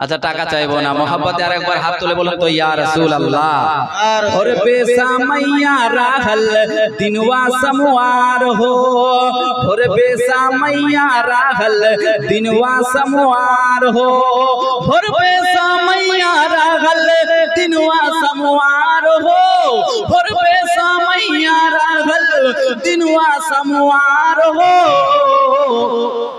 আচ্ছা টাকা চাইব না। মোহাম্মতে আরেকবার হাত তুলে বলুন তো ইয়া রাসূল আল্লাহ ওর বেসামাইয়া রাহল দিনওয়া সমওয়ার হো। ওর বেসামাইয়া রাহল দিনওয়া সমওয়ার হো। ওর বেসামাইয়া রাহল দিনওয়া সমওয়ার হো। বেসামাইয়া রাহল দিনওয়া সমওয়ার হো।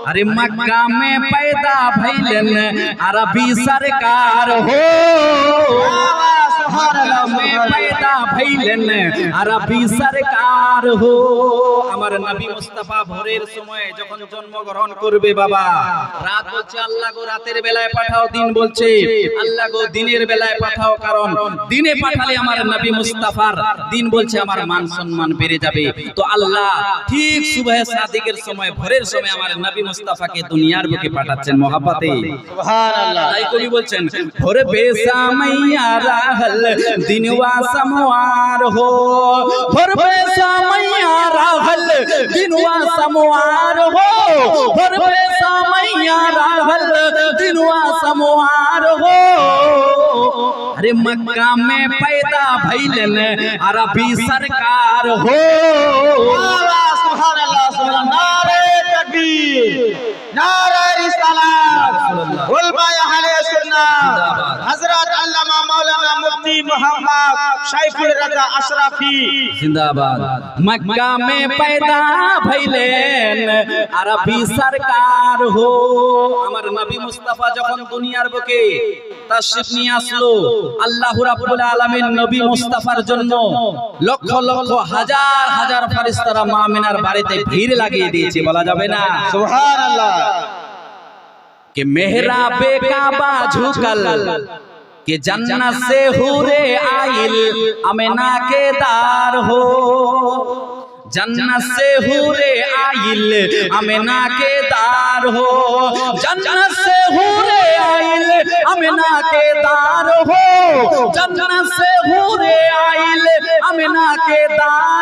ارے مکہ میں پیدا بھیلن عربی سرکار ہو বললেন আরবি সরকার হো। আমার নবী মুস্তাফা ভোরের সময় যখন জন্মগ্রহণ করবে বাবা রাত বলছে আল্লাহ গো রাতের বেলায় পাঠাও দিন বলছে। আল্লাহ গো দিনের বেলায় পাঠাও কারণ দিনে পাঠালে আমার নবী মুস্তাফার দিন বলছে আমার মান সম্মান বেড়ে যাবে। তো আল্লাহ ঠিক সুবহে সাদিকের সময় ভোরের সময় আমার নবী মুস্তাফাকে দুনিয়ার বুকে পাঠাচ্ছেন মহাপাতে সুবহানাল্লাহ। তাই কবি বলছেন ভোরে বেসামাইয়া রাহল দিনওয়া সমওয়া مار ہو بھر پیسہ میاں راہل دنوا سموار ہو بھر پیسہ میاں راہل دنوا سموار ہو ارے مکہ میں پیدا بھیلن عربی سرکار ہو اللہ سبحان اللہ سبحان اللہ نعرہ تکبیر نعرہ رسالت علماء حلی سنہ আল্লাহ রাব্বুল নবী মুস্তাফার জন্য লক্ষ লক্ষ হাজার হাজার মা মিনার বাড়িতে ভিড় লাগিয়ে দিয়েছে বলা যাবে না? সুবহানাল্লাহ। कि मेहरा کہ جنت سے ہورے آئل امینا کے دار ہو۔ جنت سے ہورے آئل امینا کے دار ہو۔ جنت سے ہورے آئل امنا کے دار ہو۔ جنت سے ہورے آئل امنا کے دار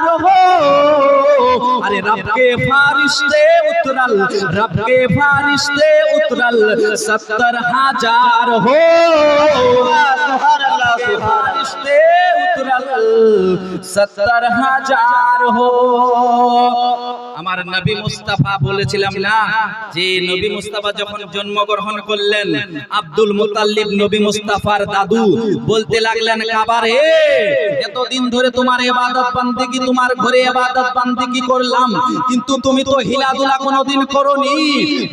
ارے رب کے فارشتے اترل رب کے فارشتے اترل ستر ہزار ہو ستر ہزار ہو আমার নবী মুস্তাফা বলেছিলাম না, যে নবী মুস্তাফা যখন জন্মগ্রহণ করলেন, আব্দুল মুতাল্লিব নবী মুস্তাফার দাদু বলতে লাগলেন, কাবার, এতদিন ধরে তোমার ইবাদত বান্দিগি তোমার ঘরে ইবাদত বান্দিগি করলাম? কিন্তু তুমি তো হিলাদুলা কোনোদিন করনি।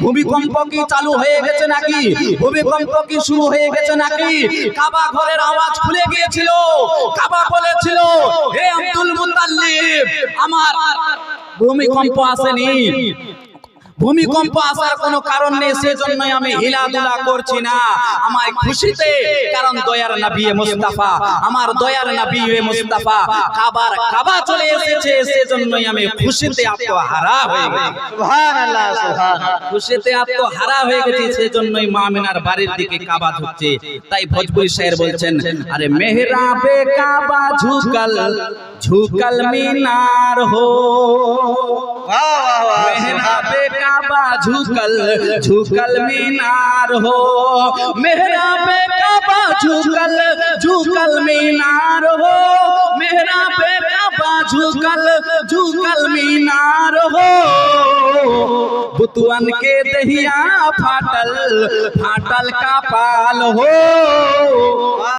ভূমিকম্প কি চালু হয়ে গেছে নাকি? ভূমিকম্প কি শুরু হয়ে গেছে নাকি? কাবা ঘরের আওয়াজ খুলে গিয়েছিল, কাবা বলেছিল, হে আব্দুল মুতাল্লিব, আমার ভূমিকম্প আসেনি। ভূমিকম্প আসার কোনো কারণ নেই সেজন্যই আমি হিলাধুলা করছি না। আমায় খুশিতে কারণ দয়ার নবী মুস্তাফা আমার দয়ার নবী মুস্তাফা খাবার খাবার চলে এসেছে সেজন্যই আমি খুশিতে আত্মহারা হয়ে গেছি। সুবহানাল্লাহ সুবহানাল্লাহ। খুশিতে আত্মহারা হয়ে গেছি সেজন্যই মামিনার বাড়ির দিকে কাবা ঝুঁকছে তাই ভোজপুরি স্যার বলছেন আরে মেহরাবে কাবা ঝুকাল ঝুকাল মিনার হো। جھکل جھکل مینار ہو۔ محراب کعبہ جھکل جھکل مینار ہو۔ محراب کعبہ جھکل جھکل مینار ہو۔ بتوان کے دہیا پھاٹل پھاٹل کا پال ہو۔